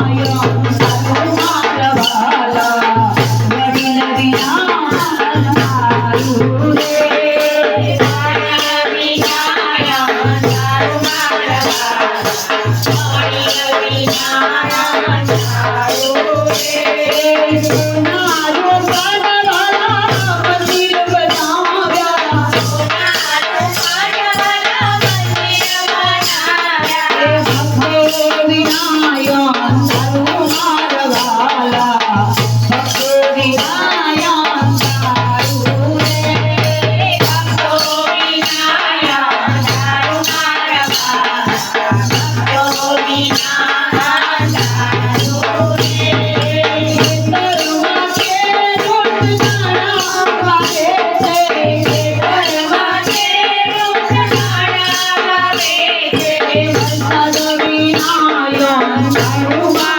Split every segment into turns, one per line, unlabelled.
Thank you. અને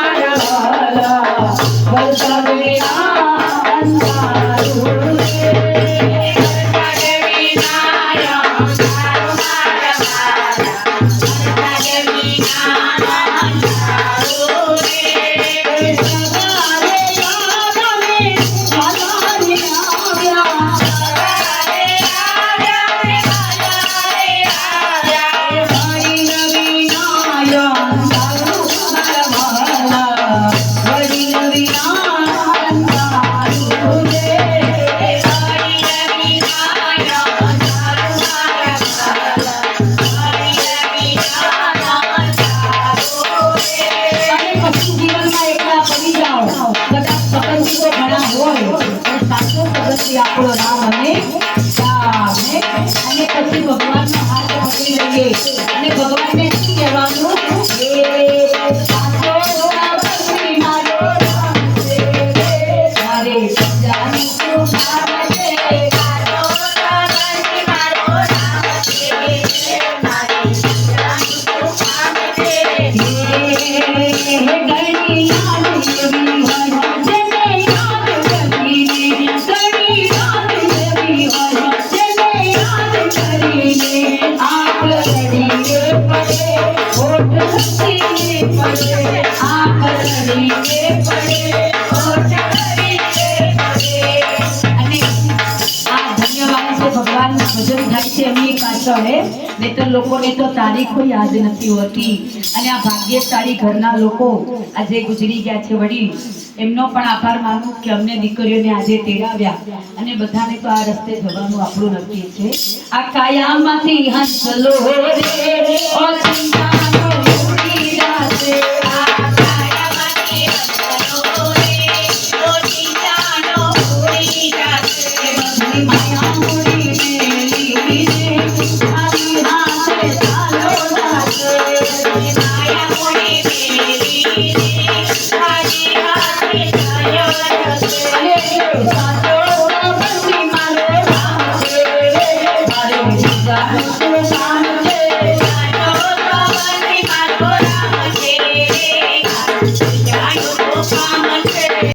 એમની પાછળ હે નહીંતર લોકોને તો તારીખો યાદ નથી હોતી. અને આ ભાગ્યશાળી ઘરના લોકો આજે ગુજરી ગયા છે વડીલ. એમનો પણ આભાર માનું કે અમને દીકરીઓને આજે તેડાવ્યા. અને બધાને તો આ રસ્તે જવાનું આપણું નક્કી છે. આ કાયામાંથી હંસલો રે I